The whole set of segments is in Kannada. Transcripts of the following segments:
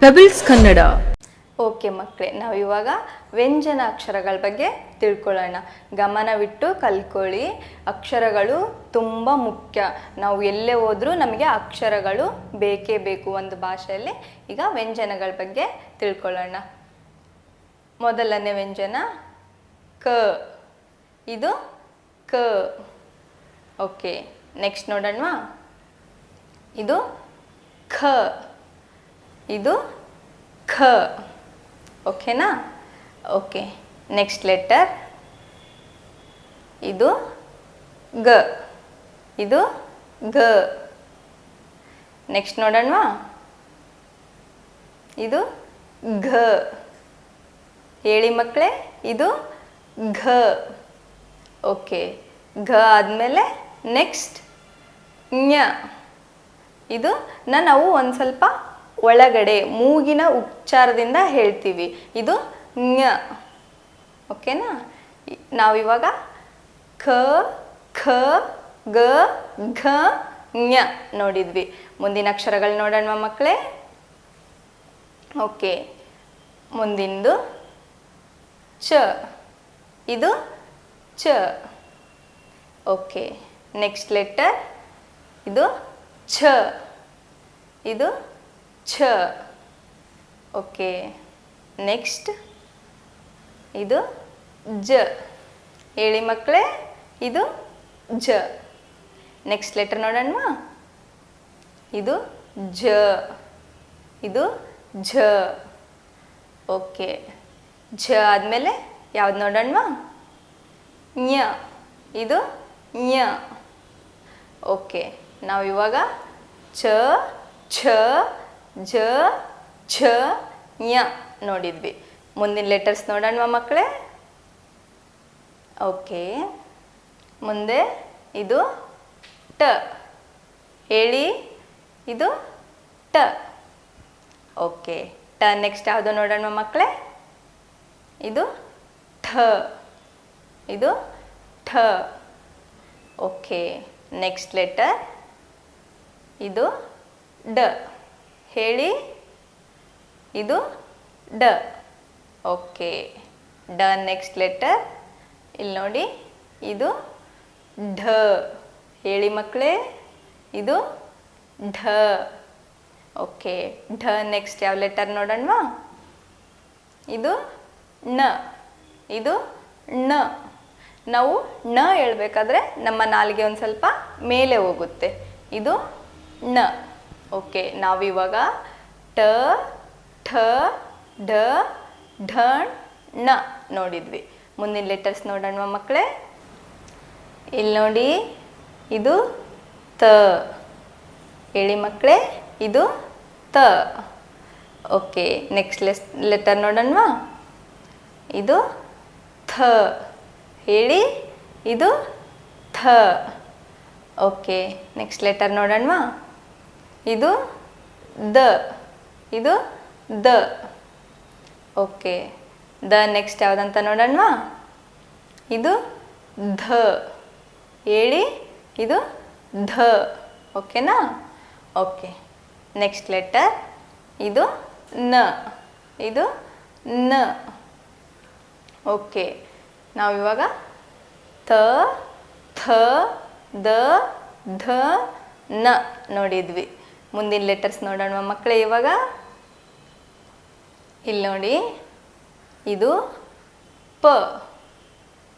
ಪೆಬಲ್ಸ್ ಕನ್ನಡ ಓಕೆ ಮಕ್ಕಳೇ, ನಾವು ಇವಾಗ ವ್ಯಂಜನ ಅಕ್ಷರಗಳ ಬಗ್ಗೆ ತಿಳ್ಕೊಳ್ಳೋಣ. ಗಮನವಿಟ್ಟು ಕಲ್ಕೊಳ್ಳಿ. ಅಕ್ಷರಗಳು ತುಂಬ ಮುಖ್ಯ. ನಾವು ಎಲ್ಲೇ ಹೋದರೂ ನಮಗೆ ಅಕ್ಷರಗಳು ಬೇಕೇ ಬೇಕು ಒಂದು ಭಾಷೆಯಲ್ಲಿ. ಈಗ ವ್ಯಂಜನಗಳ ಬಗ್ಗೆ ತಿಳ್ಕೊಳ್ಳೋಣ. ಮೊದಲನೇ ವ್ಯಂಜನ ಕ. ಇದು ಕ. ಓಕೆ ನೆಕ್ಸ್ಟ್ ನೋಡೋಣವಾ? ಇದು ಖ. ಇದು ಖ ಓಕೆನಾ ಓಕೆ ನೆಕ್ಸ್ಟ್ ಲೆಟರ್ ಇದು ಗ. ಇದು ಗ. ನೆಕ್ಸ್ಟ್ ನೋಡೋಣವಾ? ಇದು ಘ. ಹೇಳಿ ಮಕ್ಕಳೇ ಇದು ಘ. ಓಕೆ ಘ ಆದಮೇಲೆ ನೆಕ್ಸ್ಟ್ ಞ. ಇದು ಅವು ಒಂದು ಸ್ವಲ್ಪ ಒಳಗಡೆ ಮೂಗಿನ ಉಚ್ಚಾರದಿಂದ ಹೇಳ್ತೀವಿ. ಇದು ಞ. ಓಕೆನಾ? ನಾವಿವಾಗ ಖ ಖ, ಗ, ಘ, ಞ ನೋಡಿದ್ವಿ. ಮುಂದಿನ ಅಕ್ಷರಗಳು ನೋಡೋಣ ಮಕ್ಕಳೇ ಓಕೆ. ಮುಂದಿಂದು ಚ. ಇದು ಚ. ಓಕೆ. Next letter. ಇದು ಛ. ಇದು ಛ. ಓಕೆ. ನೆಕ್ಸ್ಟ್. ಇದು ಜ. ಹೇಳಿ ಮಕ್ಕಳೇ, ಇದು ಜ. ನೆಕ್ಸ್ಟ್ ಲೆಟರ್ ನೋಡೋಣವಾ? ಇದು ಜ. ಇದು ಝ. ಓಕೆ. ಝ ಆದಮೇಲೆ ಯಾವ್ದು ನೋಡೋಣವಾ? ಞ. ಇದು ಞ. ಓಕೆ. ನಾವು ಇವಾಗ ಛ ಛ ಝ ಛ, ಞ ನೋಡಿದ್ವಿ. ಮುಂದಿನ ಲೆಟರ್ಸ್ ನೋಡೋಣ ಮಕ್ಕಳೇ? ಓಕೆ ಮುಂದೆ ಇದು ಟ. ಹೇಳಿ, ಇದು ಟ. ಓಕೆ ಟ ನೆಕ್ಸ್ಟ್ ಯಾವುದು ನೋಡೋಣ ಮಕ್ಕಳೇ? ಇದು ಠ. ಇದು ಠ. ಓಕೆ ನೆಕ್ಸ್ಟ್ ಲೆಟರ್ ಇದು ಡ. ಹೇಳಿ. ಇದು ಡ. ಓಕೆ. ಡ ನೆಕ್ಸ್ಟ್ ಲೆಟರ್ ಇಲ್ಲಿ ನೋಡಿ, ಇದು ಢ. ಹೇಳಿ ಮಕ್ಕಳೇ ಇದು ಢ. ಓಕೆ. ಢ ನೆಕ್ಸ್ಟ್ ಯಾವ ಲೆಟರ್ ನೋಡೋಣವಾ? ಇದು ನ ಇದು ಣ. ನಾವು ಣ ಹೇಳ್ಬೇಕಾದ್ರೆ ನಮ್ಮ ನಾಲಿಗೆ ಒಂದು ಸ್ವಲ್ಪ ಮೇಲೆ ಹೋಗುತ್ತೆ. ಇದು ಣ. ಓಕೆ ನಾವಿವಾಗ ಟ ಠ ಢ ಢ ಣ ನೋಡಿದ್ವಿ. ಮುಂದಿನ ಲೆಟರ್ಸ್ ನೋಡೋಣ ಮಕ್ಕಳೇ. ಇಲ್ಲಿ ನೋಡಿ, ಇದು ತ. ಹೇಳಿ ಮಕ್ಕಳೇ, ಇದು ತ. ಓಕೆ ನೆಕ್ಸ್ಟ್ ಲೆಸ್ ಲೆಟರ್ ನೋಡೋಣವಾ? ಇದು ಥ. ಹೇಳಿ, ಇದು ಥ. ಓಕೆ ನೆಕ್ಸ್ಟ್ ಲೆಟರ್ ನೋಡೋಣವಾ? ಇದು ದ ಇದು ದ. ಓಕೆ ದ ನೆಕ್ಸ್ಟ್ ಯಾವುದಂತ ನೋಡೋಣವಾ? ಇದು ಧ. ಹೇಳಿ, ಇದು ಧ. ಓಕೆನಾ ಓಕೆ ನೆಕ್ಸ್ಟ್ ಲೆಟರ್ ಇದು ನ. ಇದು ನ. ಓಕೆ ನಾವಿವಾಗ ತ, ಥ, ದ, ಧ, ನ ನೋಡಿದ್ವಿ. ಮುಂದಿನ ಲೆಟರ್ಸ್ ನೋಡೋಣ ಮಕ್ಕಳೇ, ಇವಾಗ ಇಲ್ಲಿ ನೋಡಿ. ಇದು ಪ.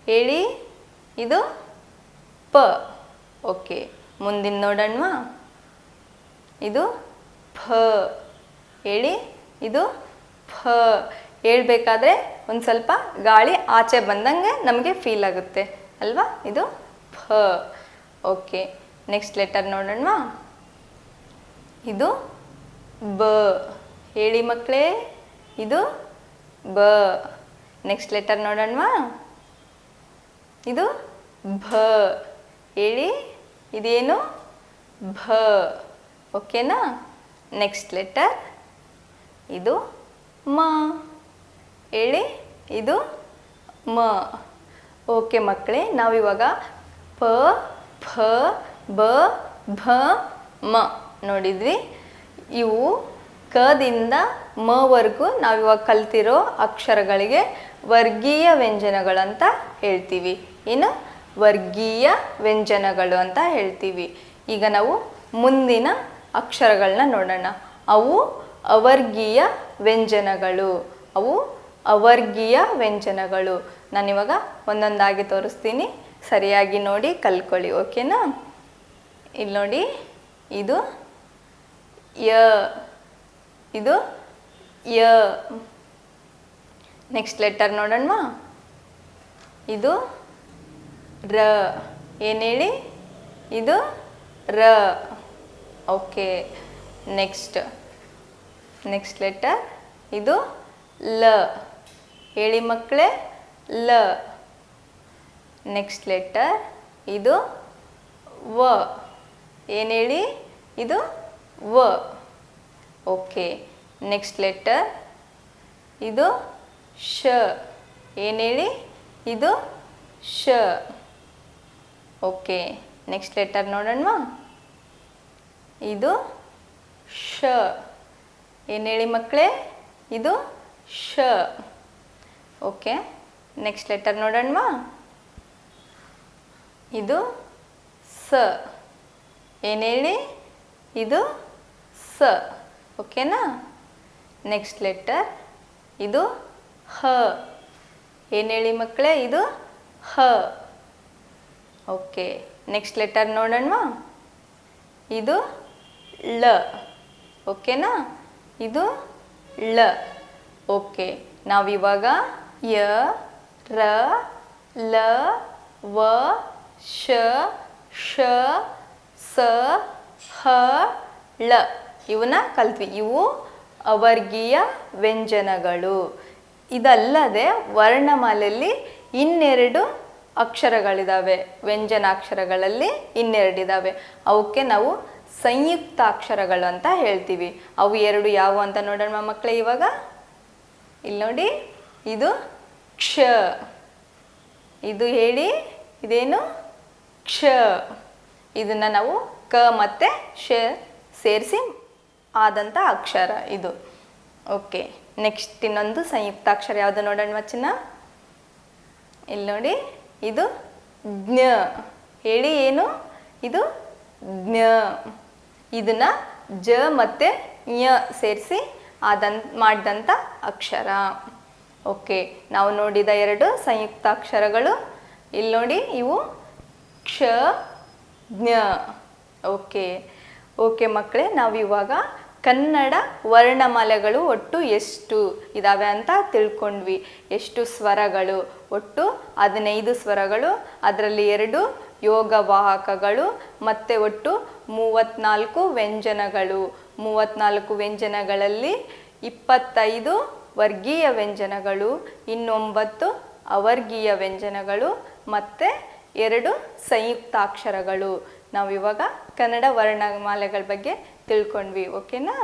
ಹೇಳಿ? ಇದು ಪ. ಓಕೆ. ಮುಂದಿನ ನೋಡೋಣ ಇದು ಫ ಹೇಳಿ? ಇದು ಫ ಹೇಳಬೇಕಾದ್ರೆ ಒಂದು ಸ್ವಲ್ಪ ಗಾಳಿ ಆಚೆ ಬಂದಂಗೆ ನಮಗೆ ಫೀಲ್ ಆಗುತ್ತೆ. ಅಲ್ವಾ? ಇದು ಫ ಓಕೆ. ನೆಕ್ಸ್ಟ್ ಲೆಟರ್ ನೋಡೋಣವಾ? ಇದು ಬ. ಹೇಳಿ ಮಕ್ಕಳೇ ಇದು ಬ. ನೆಕ್ಸ್ಟ್ ಲೆಟರ್ ನೋಡೋಣವಾ? ಇದು ಭ. ಹೇಳಿ, ಇದೇನು? ಭ. ಓಕೆನಾ? ನೆಕ್ಸ್ಟ್ ಲೆಟರ್ ಇದು ಮ. ಹೇಳಿ, ಇದು ಮ. ಓಕೆ ಮಕ್ಕಳೇ ನಾವಿವಾಗ ಪ ಫ ಬ, ಭ, ಮ. ನೋಡಿದ್ವಿ. ಇವು ಕದಿಂದ ಮವರೆಗೂ ನಾವಿವಾಗ ಕಲ್ತಿರೋ ಅಕ್ಷರಗಳಿಗೆ ವರ್ಗೀಯ ವ್ಯಂಜನಗಳಂತ ಹೇಳ್ತೀವಿ. ಏನು? ವರ್ಗೀಯ ವ್ಯಂಜನಗಳು ಅಂತ ಹೇಳ್ತೀವಿ. ಈಗ ನಾವು ಮುಂದಿನ ಅಕ್ಷರಗಳನ್ನ ನೋಡೋಣ. ಅವು ಅವರ್ಗೀಯ ವ್ಯಂಜನಗಳು. ಅವು ಅವರ್ಗೀಯ ವ್ಯಂಜನಗಳು. ನಾನಿವಾಗ ಒಂದೊಂದಾಗಿ ತೋರಿಸ್ತೀನಿ. ಸರಿಯಾಗಿ ನೋಡಿ ಕಲ್ಕೊಳ್ಳಿ ಓಕೆನಾ? ಇಲ್ಲಿ ನೋಡಿ ಇದು ಯ. ಇದು ಯ. ನೆಕ್ಸ್ಟ್ ಲೆಟರ್ ನೋಡೋಣ ಇದು ರ. ಏನು ಹೇಳಿ? ಇದು ರ. ಓಕೆ ನೆಕ್ಸ್ಟ್ ನೆಕ್ಸ್ಟ್ ಲೆಟರ್ ಇದು ಲ. ಹೇಳಿ ಮಕ್ಕಳೇ ಲ. ನೆಕ್ಸ್ಟ್ ಲೆಟರ್ ಇದು ವ. ಏನು ಹೇಳಿ? ಇದು ವ. ಓಕೆ ನೆಕ್ಸ್ಟ್ ಲೆಟರ್ ಇದು ಶ. ಏನು ಹೇಳಿ? ಇದು ಶ. ಓಕೆ ನೆಕ್ಸ್ಟ್ ಲೆಟರ್ ನೋಡೋಣವಾ? ಇದು ಶ. ಏನು ಹೇಳಿ ಮಕ್ಕಳೇ ಇದು ಶ. ಓಕೆ ನೆಕ್ಸ್ಟ್ ಲೆಟರ್ ನೋಡೋಣವಾ? ಇದು ಸ. ಏನು ಹೇಳಿ? ಇದು ಓಕೆನಾ ನೆಕ್ಸ್ಟ್ ಲೆಟರ್ ಇದು ಹ. ಏನು ಹೇಳಿ ಮಕ್ಕಳೇ? ಇದು ಹ. ಓಕೆ ನೆಕ್ಸ್ಟ್ ಲೆಟರ್ ನೋಡೋಣವಾ? ಇದು ಳ. ಓಕೆನಾ ಇದು ಳ. ಓಕೆ ನಾವಿವಾಗ ಯ, ರ, ಲ, ವ, ಶ ಶ, ಸ, ಹ, ಳ. ಇವನ್ನ ಕಲ್ತ್ವಿ. ಇವು ಅವರ್ಗೀಯ ವ್ಯಂಜನಗಳು. ಇದಲ್ಲದೆ ವರ್ಣಮಾಲೆಯಲ್ಲಿ ಇನ್ನೆರಡು ಅಕ್ಷರಗಳಿದ್ದಾವೆ ವ್ಯಂಜನಾಕ್ಷರಗಳಲ್ಲಿ ಇನ್ನೆರಡಿದ್ದಾವೆ ಅವಕ್ಕೆ ನಾವು ಸಂಯುಕ್ತ ಅಕ್ಷರಗಳು ಅಂತ ಹೇಳ್ತೀವಿ. ಅವು ಎರಡು ಯಾವುವು ಅಂತ ನೋಡೋಣ ಮಕ್ಕಳೇ ಇವಾಗ. ಇಲ್ಲಿ ನೋಡಿ. ಇದು ಕ್ಷ. ಇದು ಹೇಳಿ. ಇದೇನು? ಕ್ಷ. ಇದನ್ನು ನಾವು ಕ ಮತ್ತು ಶ ಸೇರಿಸಿ ಆದಂಥ ಅಕ್ಷರ ಇದು. ಓಕೆ, ನೆಕ್ಸ್ಟ್ ಇನ್ನೊಂದು ಸಂಯುಕ್ತಾಕ್ಷರ ಯಾವುದು ನೋಡೋಣ ಮಚ್ಚಿನ ಇಲ್ಲಿ ನೋಡಿ, ಇದು ಜ್ಞ. ಹೇಳಿ ಏನು? ಇದು ಜ್ಞ. ಇದನ್ನ ಜ ಮತ್ತು ಞ ಸೇರಿಸಿ ಆದನ್ ಮಾಡಿದಂಥ ಅಕ್ಷರ. ಓಕೆ, ನಾವು ನೋಡಿದ ಎರಡು ಸಂಯುಕ್ತಾಕ್ಷರಗಳು ಇಲ್ಲಿ ನೋಡಿ, ಇವು ಕ್ಷ, ಜ್ಞ. ಓಕೆ ಓಕೆ ಮಕ್ಕಳೇ ನಾವಿವಾಗ ಕನ್ನಡ ವರ್ಣಮಾಲೆಗಳು ಒಟ್ಟು ಎಷ್ಟು ಇದ್ದಾವೆ ಅಂತ ತಿಳ್ಕೊಂಡ್ವಿ. ಎಷ್ಟು ಸ್ವರಗಳು? ಒಟ್ಟು ಹದಿನೈದು ಸ್ವರಗಳು, ಅದರಲ್ಲಿ ಎರಡು ಯೋಗವಾಹಕಗಳು, ಮತ್ತು ಒಟ್ಟು ಮೂವತ್ತ್ನಾಲ್ಕು ವ್ಯಂಜನಗಳು. ಮೂವತ್ತ್ನಾಲ್ಕು ವ್ಯಂಜನಗಳಲ್ಲಿ ಇಪ್ಪತ್ತೈದು ವರ್ಗೀಯ ವ್ಯಂಜನಗಳು, ಇನ್ನೊಂಬತ್ತು ಅವರ್ಗೀಯ ವ್ಯಂಜನಗಳು, ಮತ್ತು ಎರಡು ಸಂಯುಕ್ತಾಕ್ಷರಗಳು. ನಾವಿವಾಗ ಕನ್ನಡ ವರ್ಣಮಾಲೆಗಳ ಬಗ್ಗೆ ತಿಳ್ಕೊಂಡ್ವಿ, ಓಕೆನಾ?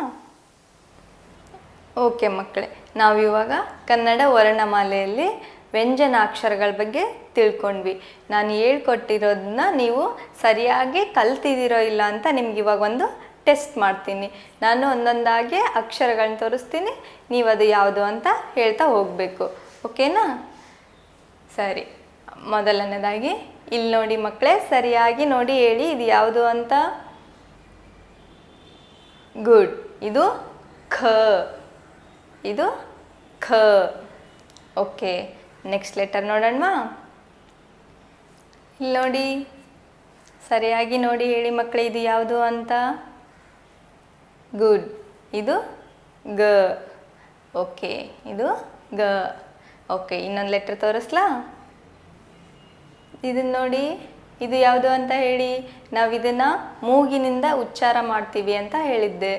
ಓಕೆ ಮಕ್ಕಳೇ ನಾವಿವಾಗ ಕನ್ನಡ ವರ್ಣಮಾಲೆಯಲ್ಲಿ ವ್ಯಂಜನಾಕ್ಷರಗಳ ಬಗ್ಗೆ ತಿಳ್ಕೊಂಡ್ವಿ. ನಾನು ಹೇಳ್ಕೊಟ್ಟಿರೋದನ್ನ ನೀವು ಸರಿಯಾಗಿ ಕಲ್ತಿದ್ದೀರೋ ಇಲ್ಲ ಅಂತ ನಿಮ್ಗೆ ಇವಾಗ ಒಂದು ಟೆಸ್ಟ್ ಮಾಡ್ತೀನಿ. ನಾನು ಒಂದೊಂದಾಗಿ ಅಕ್ಷರಗಳನ್ನ ತೋರಿಸ್ತೀನಿ, ನೀವು ಅದು ಯಾವುದು ಅಂತ ಹೇಳ್ತಾ ಹೋಗಬೇಕು. ಓಕೆನಾ? ಸರಿ, ಮೊದಲನೇದಾಗಿ ಇಲ್ಲಿ ನೋಡಿ ಮಕ್ಕಳೇ, ಸರಿಯಾಗಿ ನೋಡಿ ಹೇಳಿ, ಇದು ಯಾವುದು ಅಂತ? ಗುಡ್ ಇದು ಖ. ಇದು ಖ. ಓಕೆ ನೆಕ್ಸ್ಟ್ ಲೆಟರ್ ನೋಡೋಣವಾ? ಇಲ್ಲಿ ನೋಡಿ. ಸರಿಯಾಗಿ ನೋಡಿ ಹೇಳಿ ಮಕ್ಕಳೇ, ಇದು ಯಾವುದು ಅಂತ? ಗುಡ್ ಇದು ಗ. ಓಕೆ ಇದು ಗ. ಓಕೆ ಇನ್ನೊಂದು ಲೆಟ್ರ್ ತೋರಿಸ್ಲಾ? ಇದನ್ನ ನೋಡಿ, ಇದು ಯಾವುದು ಅಂತ ಹೇಳಿ? ನಾವು ಇದನ್ನ ಮೂಗಿನಿಂದ ಉಚ್ಚಾರ ಮಾಡ್ತೀವಿ ಅಂತ ಹೇಳಿದ್ದೆ.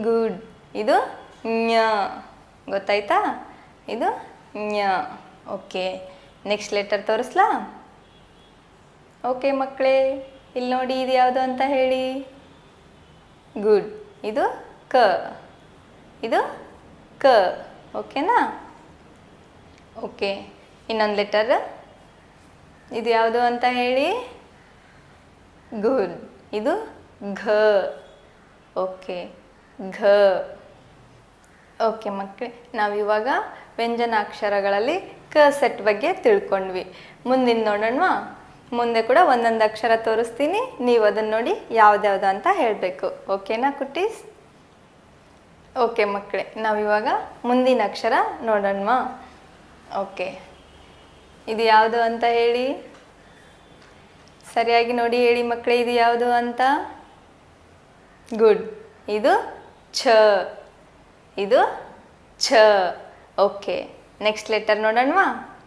ಗುಡ್. ಇದು ಞ ಗೊತ್ತಾಯ್ತಾ? ಇದು ಞ ಓಕೆ. ನೆಕ್ಸ್ಟ್ ಲೆಟರ್ ತೋರಿಸ್ಲಾ? ಓಕೆ ಮಕ್ಕಳೇ ಇಲ್ಲಿ ನೋಡಿ ಇದು ಯಾವುದು ಅಂತ ಹೇಳಿ. ಗುಡ್. ಇದು ಕ. ಇದು ಕ. ಓಕೆನಾ? ಓಕೆ. ಇನ್ನೊಂದು ಲೆಟರ್. ಇದು ಯಾವುದು ಅಂತ ಹೇಳಿ? ಗುಡ್ ಇದು ಘ. ಓಕೆ. ಘ. ಓಕೆ ಮಕ್ಕಳೇ ನಾವಿವಾಗ ವ್ಯಂಜನಾಕ್ಷರಗಳಲ್ಲಿ ಕ ಸೆಟ್ ಬಗ್ಗೆ ತಿಳ್ಕೊಂಡ್ವಿ. ಮುಂದಿನ ನೋಡೋಣವಾ? ಮುಂದೆ ಕೂಡ ಒಂದೊಂದು ಅಕ್ಷರ ತೋರಿಸ್ತೀನಿ. ನೀವು ಅದನ್ನು ನೋಡಿ ಯಾವ್ದ್ಯಾವ್ದು ಅಂತ ಹೇಳಬೇಕು. ಓಕೆನಾ ಕುಟ್ಟೀಸ್ ಓಕೆ ಮಕ್ಕಳೇ ನಾವಿವಾಗ ಮುಂದಿನ ಅಕ್ಷರ ನೋಡೋಣವಾ? ಓಕೆ. ಇದು ಯಾವುದು ಅಂತ ಹೇಳಿ? ಸರಿಯಾಗಿ ನೋಡಿ ಹೇಳಿ ಮಕ್ಕಳೇ ಇದು ಯಾವುದು ಅಂತ? ಗುಡ್. ಇದು ಛ. ಇದು ಛ. ಓಕೆ. ನೆಕ್ಸ್ಟ್ ಲೆಟರ್ ನೋಡೋಣವಾ?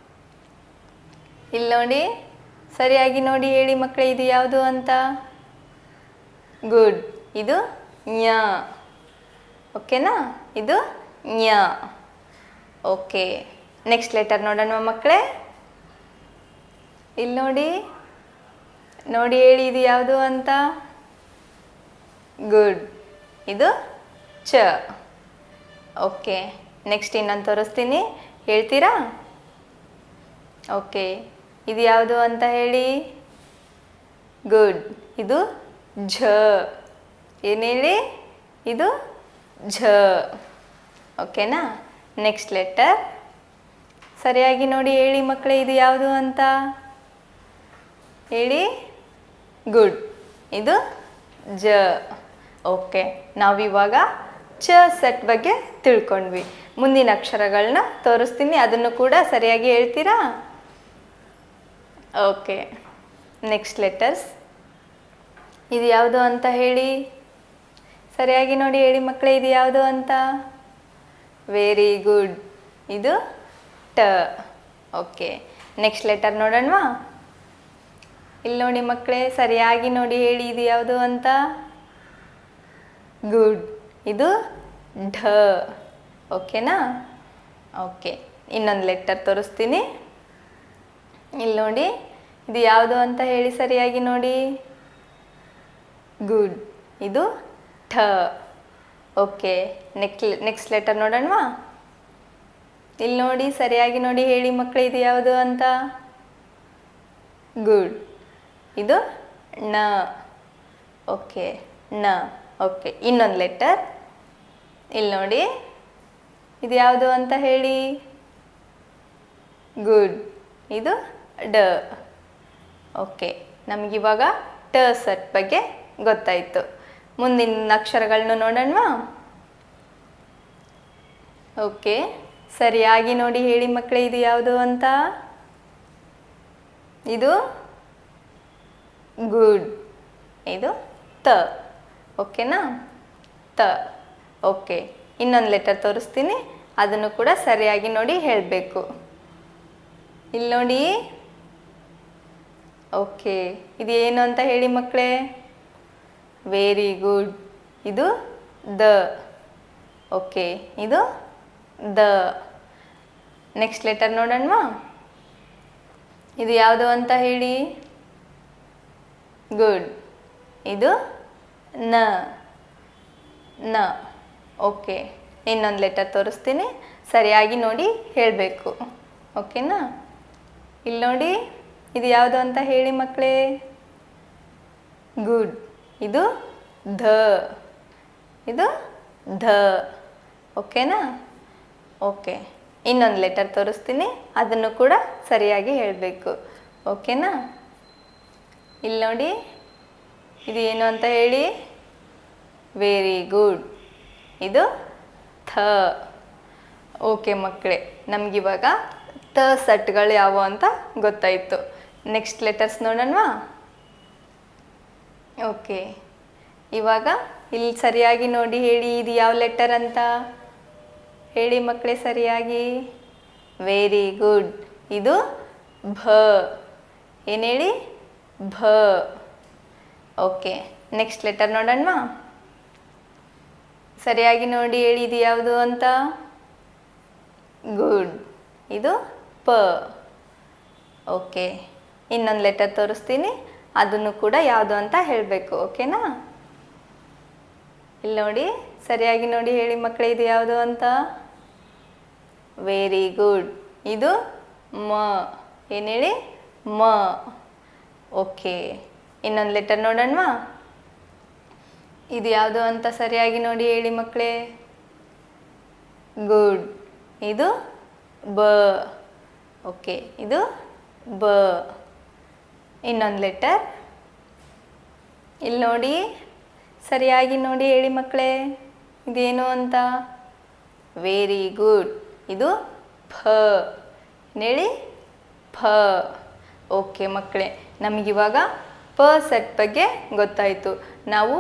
ಇಲ್ಲಿ ನೋಡಿ. ಸರಿಯಾಗಿ ನೋಡಿ ಹೇಳಿ ಮಕ್ಕಳೇ ಇದು ಯಾವುದು ಅಂತ? ಗುಡ್. ಇದು ಞ ಓಕೆನಾ? ಇದು ಞ ಓಕೆ. ನೆಕ್ಸ್ಟ್ ಲೆಟರ್ ನೋಡೋಣ ಮಕ್ಕಳೇ? ಇಲ್ಲಿ ನೋಡಿ ನೋಡಿ ಹೇಳಿ ಇದು ಯಾವುದು ಅಂತ? ಗುಡ್ ಇದು ಚ ಓಕೆ ನೆಕ್ಸ್ಟ್ ಇನ್ನೊಂದು ತೋರಿಸ್ತೀನಿ. ಹೇಳ್ತೀರಾ? ಓಕೆ ಇದು ಯಾವುದು ಅಂತ ಹೇಳಿ? ಗುಡ್ ಇದು ಝ. ಏನು ಹೇಳಿ? ಇದು ಝ. ಓಕೆನಾ ನೆಕ್ಸ್ಟ್ ಲೆಟರ್ ಸರಿಯಾಗಿ ನೋಡಿ ಹೇಳಿ ಮಕ್ಕಳೇ, ಇದು ಯಾವುದು ಅಂತ? ಹೇಳಿ? ಗುಡ್ ಇದು ಜ. ಓಕೆ ನಾವಿವಾಗ ಚ ಸೆಟ್ ಬಗ್ಗೆ ತಿಳ್ಕೊಂಡ್ವಿ. ಮುಂದಿನ ಅಕ್ಷರಗಳನ್ನ ತೋರಿಸ್ತೀನಿ. ಅದನ್ನು ಕೂಡ ಸರಿಯಾಗಿ ಹೇಳ್ತೀರಾ? ಓಕೆ ನೆಕ್ಸ್ಟ್ ಲೆಟರ್ಸ್ ಇದು ಯಾವುದು ಅಂತ ಹೇಳಿ? ಸರಿಯಾಗಿ ನೋಡಿ ಹೇಳಿ ಮಕ್ಕಳೇ, ಇದು ಯಾವುದು ಅಂತ? ವೆರಿ ಗುಡ್ ಇದು ಟ. ಓಕೆ ನೆಕ್ಸ್ಟ್ ಲೆಟರ್ ನೋಡೋಣವಾ? ಇಲ್ಲಿ ನೋಡಿ ಮಕ್ಕಳೇ, ಸರಿಯಾಗಿ ನೋಡಿ ಹೇಳಿ, ಇದು ಯಾವುದು ಅಂತ? ಗುಡ್ ಇದು ಢ. ಓಕೆನಾ ಓಕೆ ಇನ್ನೊಂದು ಲೆಟರ್ ತೋರಿಸ್ತೀನಿ. ಇಲ್ಲಿ ನೋಡಿ, ಇದು ಯಾವುದು ಅಂತ ಹೇಳಿ, ಸರಿಯಾಗಿ ನೋಡಿ. ಗುಡ್ ಇದು ಠ. ಓಕೆ ನೆಕ್ ನೆಕ್ಸ್ಟ್ ಲೆಟರ್ ನೋಡೋಣವಾ? ಇಲ್ಲಿ ನೋಡಿ, ಸರಿಯಾಗಿ ನೋಡಿ ಹೇಳಿ ಮಕ್ಕಳು, ಇದು ಯಾವುದು ಅಂತ? ಗುಡ್ ಇದು ನ. ಓಕೆ ನ. ಓಕೆ, ಇನ್ನೊಂದು ಲೆಟರ್ ಇಲ್ಲಿ ನೋಡಿ. ಇದು ಯಾವುದು ಅಂತ ಹೇಳಿ? ಗುಡ್ ಇದು ಡ. ಓಕೆ ನಮಗಿವಾಗ ಟ ಸಟ್ ಬಗ್ಗೆ ಗೊತ್ತಾಯಿತು. ಮುಂದಿನ ಅಕ್ಷರಗಳನ್ನ ನೋಡೋಣವಾ? ಓಕೆ, ಸರಿಯಾಗಿ ನೋಡಿ ಹೇಳಿ ಮಕ್ಕಳೇ, ಇದು ಯಾವುದು ಅಂತ? ಇದು ಗುಡ್ ಇದು ತ. ಓಕೆನಾ ತ. ಓಕೆ ಇನ್ನೊಂದು ಲೆಟರ್ ತೋರಿಸ್ತೀನಿ. ಅದನ್ನು ಕೂಡ ಸರಿಯಾಗಿ ನೋಡಿ ಹೇಳಬೇಕು. ಇಲ್ಲಿ ನೋಡಿ. ಓಕೆ ಇದು ಏನು ಅಂತ ಹೇಳಿ ಮಕ್ಕಳೇ ವೆರಿ ಗುಡ್ ಇದು ದ. ಓಕೆ ಇದು ದ. ನೆಕ್ಸ್ಟ್ ಲೆಟರ್ ನೋಡೋಣವಾ? ಇದು ಯಾವುದು ಅಂತ ಹೇಳಿ? ಗುಡ್ ಇದು ನ. ನ. ಓಕೆ ಇನ್ನೊಂದು ಲೆಟರ್ ತೋರಿಸ್ತೀನಿ. ಸರಿಯಾಗಿ ನೋಡಿ ಹೇಳಬೇಕು. ಓಕೆನಾ ಇಲ್ಲಿ ನೋಡಿ, ಇದು ಯಾವುದು ಅಂತ ಹೇಳಿ ಮಕ್ಕಳೇ ಗುಡ್ ಇದು ಧ. ಇದು ಧ. ಓಕೆನಾ ಓಕೆ ಇನ್ನೊಂದು ಲೆಟರ್ ತೋರಿಸ್ತೀನಿ. ಅದನ್ನು ಕೂಡ ಸರಿಯಾಗಿ ಹೇಳಬೇಕು. ಓಕೆನಾ ಇಲ್ಲಿ ನೋಡಿ, ಇದು ಏನು ಅಂತ ಹೇಳಿ? ವೆರಿ ಗುಡ್ ಇದು ಥ. ಓಕೆ ಮಕ್ಕಳೇ, ನಮಗಿವಾಗ ತ ಸೆಟ್ಗಳು ಯಾವುವು ಅಂತ ಗೊತ್ತಾಯಿತು. Next letters ನೋಡೋಣವಾ? ಓಕೆ ಇವಾಗ ಇಲ್ಲಿ ಸರಿಯಾಗಿ ನೋಡಿ ಹೇಳಿ, ಇದು ಯಾವ ಲೆಟರ್ ಅಂತ? ಹೇಳಿ ಮಕ್ಕಳೇ ಸರಿಯಾಗಿ. ವೆರಿ ಗುಡ್ ಇದು ಭ. ಏನು ಹೇಳಿ? ಭ. ಓಕೆ ನೆಕ್ಸ್ಟ್ ಲೆಟರ್ ನೋಡೋಣ ಸರಿಯಾಗಿ ನೋಡಿ ಹೇಳಿ ಇದು ಯಾವುದು ಅಂತ? ಗುಡ್ ಇದು ಪ. ಓಕೆ ಇನ್ನೊಂದು ಲೆಟರ್ ತೋರಿಸ್ತೀನಿ. ಅದನ್ನು ಕೂಡ ಯಾವುದು ಅಂತ ಹೇಳಬೇಕು ಓಕೆನಾ ಇಲ್ಲಿ ನೋಡಿ, ಸರಿಯಾಗಿ ನೋಡಿ ಹೇಳಿ ಮಕ್ಕಳೇ ಇದು ಯಾವುದು ಅಂತ? ವೆರಿ ಗುಡ್ ಇದು ಮ. ಏನು ಹೇಳಿ? ಮ. ಓಕೆ. ಇನ್ನೊಂದು ಲೆಟರ್ ನೋಡೋಣವಾ? ಇದು ಯಾವುದು ಅಂತ ಸರಿಯಾಗಿ ನೋಡಿ ಹೇಳಿ ಮಕ್ಕಳೇ ಗುಡ್. ಇದು ಬ. ಓಕೆ, ಇದು ಬ. ಇನ್ನೊಂದು ಲೆಟರ್ ಇಲ್ಲಿ ನೋಡಿ, ಸರಿಯಾಗಿ ನೋಡಿ ಹೇಳಿ ಮಕ್ಕಳೇ ಇದೇನು ಅಂತ? ವೆರಿ ಗುಡ್ ಇದು ಫ ಹೇಳಿ ಫ ಓಕೆ ಮಕ್ಕಳೇ ನಮಗಿವಾಗ ಪ ಸೆಟ್ ಬಗ್ಗೆ ಗೊತ್ತಾಯಿತು. ನಾವು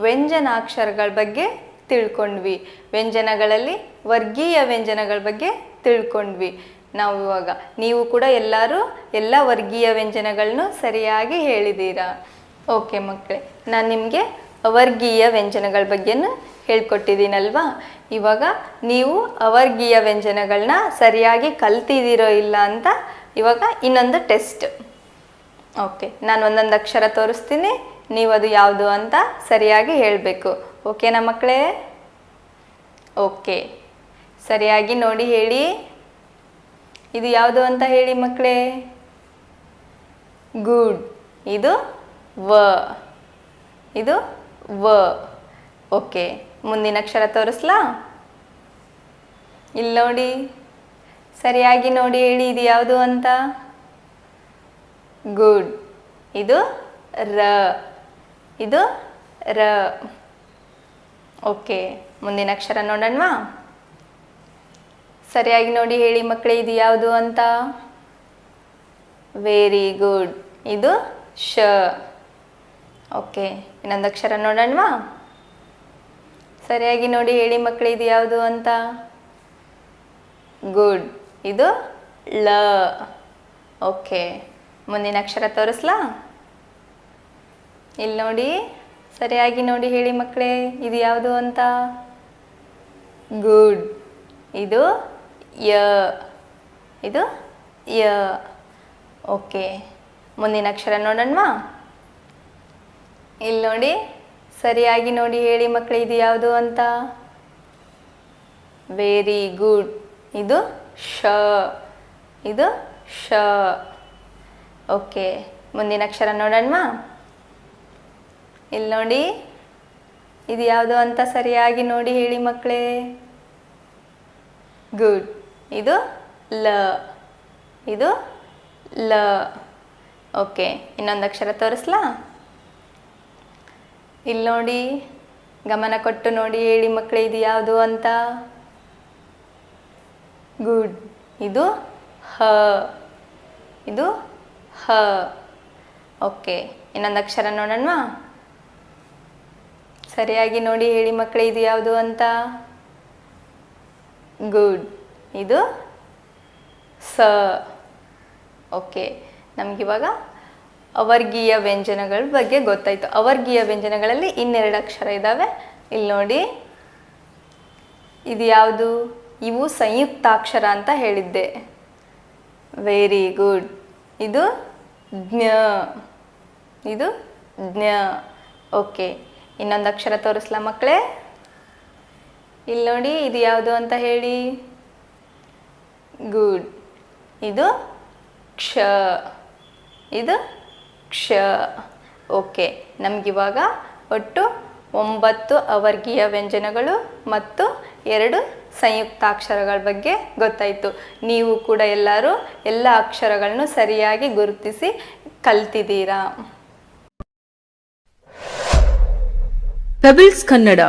ವ್ಯಂಜನಾಕ್ಷರಗಳ ಬಗ್ಗೆ ತಿಳ್ಕೊಂಡ್ವಿ. ವ್ಯಂಜನಗಳಲ್ಲಿ ವರ್ಗೀಯ ವ್ಯಂಜನಗಳ ಬಗ್ಗೆ ತಿಳ್ಕೊಂಡ್ವಿ. ನಾವು ಇವಾಗ, ನೀವು ಕೂಡ ಎಲ್ಲರೂ ಎಲ್ಲ ವರ್ಗೀಯ ವ್ಯಂಜನಗಳನ್ನು ಸರಿಯಾಗಿ ಹೇಳಿದ್ದೀರಾ? ಓಕೆ ಮಕ್ಕಳೇ, ನಾನು ನಿಮಗೆ ಅವರ್ಗೀಯ ವ್ಯಂಜನಗಳ ಬಗ್ಗೆನೂ ಹೇಳ್ಕೊಟ್ಟಿದ್ದೀನಲ್ವಾ? ಇವಾಗ ನೀವು ಅವರ್ಗೀಯ ವ್ಯಂಜನಗಳನ್ನ ಸರಿಯಾಗಿ ಕಲ್ತಿದ್ದೀರೋ ಇಲ್ಲ ಅಂತ ಇವಾಗ ಇನ್ನೊಂದು ಟೆಸ್ಟ್. ಓಕೆ, ನಾನು ಒಂದೊಂದು ಅಕ್ಷರ ತೋರಿಸ್ತೀನಿ, ನೀವು ಅದು ಯಾವುದು ಅಂತ ಸರಿಯಾಗಿ ಹೇಳಬೇಕು. ಓಕೆನಾ ಮಕ್ಕಳೇ? ಓಕೆ, ಸರಿಯಾಗಿ ನೋಡಿ ಹೇಳಿ. ಇದು ಯಾವುದು ಅಂತ ಹೇಳಿ ಮಕ್ಕಳೇ? ಗುಡ್, ಇದು ವ ಇದು ವ. ಓಕೆ, ಮುಂದಿನ ಅಕ್ಷರ ತೋರಿಸ್ಲಾ? ಇಲ್ಲಿ ನೋಡಿ, ಸರಿಯಾಗಿ ನೋಡಿ ಹೇಳಿ, ಇದು ಯಾವುದು ಅಂತ? ಗುಡ್. ಇದು ರ. ಇದು ರ. ಓಕೆ, ಮುಂದಿನ ಅಕ್ಷರ ನೋಡೋಣವಾ? ಸರಿಯಾಗಿ ನೋಡಿ ಹೇಳಿ ಮಕ್ಕಳೇ, ಇದು ಯಾವುದು ಅಂತ? Very good. ಇದು ಶ. ಓಕೆ, ಇನ್ನೊಂದು ಅಕ್ಷರ ನೋಡೋಣವಾ? ಸರಿಯಾಗಿ ನೋಡಿ ಹೇಳಿ ಮಕ್ಕಳೇ, ಇದು ಯಾವುದು ಅಂತ? ಗುಡ್. ಇದು ಲ ಓಕೆ. ಮುಂದಿನ ಅಕ್ಷರ ತೋರಿಸ್ಲಾ? ಇಲ್ಲಿ ನೋಡಿ, ಸರಿಯಾಗಿ ನೋಡಿ ಹೇಳಿ ಮಕ್ಕಳೇ, ಇದು ಯಾವುದು ಅಂತ? ಗುಡ್. ಇದು ಯ. ಇದು ಯ. ಓಕೆ. ಮುಂದಿನ ಅಕ್ಷರ ನೋಡೋಣವಾ? ಇಲ್ಲಿ ನೋಡಿ, ಸರಿಯಾಗಿ ನೋಡಿ ಹೇಳಿ ಮಕ್ಕಳೇ, ಇದು ಯಾವುದು ಅಂತ? ವೆರಿ ಗುಡ್ ಇದು ಶ. ಇದು ಶ. ಓಕೆ, ಮುಂದಿನ ಅಕ್ಷರ ನೋಡೋಣವಾ ಇಲ್ಲಿ ನೋಡಿ, ಇದು ಯಾವುದು ಅಂತ ಸರಿಯಾಗಿ ನೋಡಿ ಹೇಳಿ ಮಕ್ಕಳೇ. ಗುಡ್ ಇದು ಲ. ಇದು ಲ. ಓಕೆ, ಇನ್ನೊಂದು ಅಕ್ಷರ ತೋರಿಸ್ಲಾ? ಇಲ್ಲಿ ನೋಡಿ, ಗಮನ ಕೊಟ್ಟು ನೋಡಿ ಹೇಳಿ ಮಕ್ಕಳೇ, ಇದು ಯಾವುದು ಅಂತ? ಗುಡ್ ಇದು ಹ. ಇದು ಹ. ಓಕೆ, ಇನ್ನೊಂದು ಅಕ್ಷರ ನೋಡೋಣವಾ? ಸರಿಯಾಗಿ ನೋಡಿ ಹೇಳಿ ಮಕ್ಕಳೇ ಇದು ಯಾವುದು ಅಂತ? ಗುಡ್. ಇದು ಸ. ಓಕೆ ನಮಗಿವಾಗ ಅವರ್ಗೀಯ ವ್ಯಂಜನಗಳ ಬಗ್ಗೆ ಗೊತ್ತಾಯಿತು. ಅವರ್ಗೀಯ ವ್ಯಂಜನಗಳಲ್ಲಿ ಇನ್ನೆರಡು ಅಕ್ಷರ ಇದ್ದಾವೆ ಇಲ್ಲಿ ನೋಡಿ. ಇದು ಯಾವುದು? ಇವು ಸಂಯುಕ್ತಾಕ್ಷರ ಅಂತ ಹೇಳಿದ್ದೆ. ವೆರಿ ಗುಡ್ ಇದು ಜ್ಞ. ಇದು ಜ್ಞ. ಓಕೆ. ಇನ್ನೊಂದು ಅಕ್ಷರ ತೋರಿಸ್ಲಾ ಮಕ್ಕಳೇ ಇಲ್ಲಿ ನೋಡಿ, ಇದು ಯಾವುದು ಅಂತ ಹೇಳಿ. ಗುಡ್. ಇದು ಕ್ಷ. ಇದು ಕ್ಷ. ಓಕೆ. ನಮಗಿವಾಗ ಒಟ್ಟು ಒಂಬತ್ತು ಅವರ್ಗೀಯ ವ್ಯಂಜನಗಳು ಮತ್ತು ಎರಡು ಸಂಯುಕ್ತಾಕ್ಷರಗಳ ಬಗ್ಗೆ ಗೊತ್ತಾಯಿತು. ನೀವು ಕೂಡ ಎಲ್ಲರೂ ಎಲ್ಲ ಅಕ್ಷರಗಳನ್ನು ಸರಿಯಾಗಿ ಗುರುತಿಸಿ ಕಲ್ತಿದ್ದೀರಾ? ಪೆಬಲ್ಸ್ ಕನ್ನಡ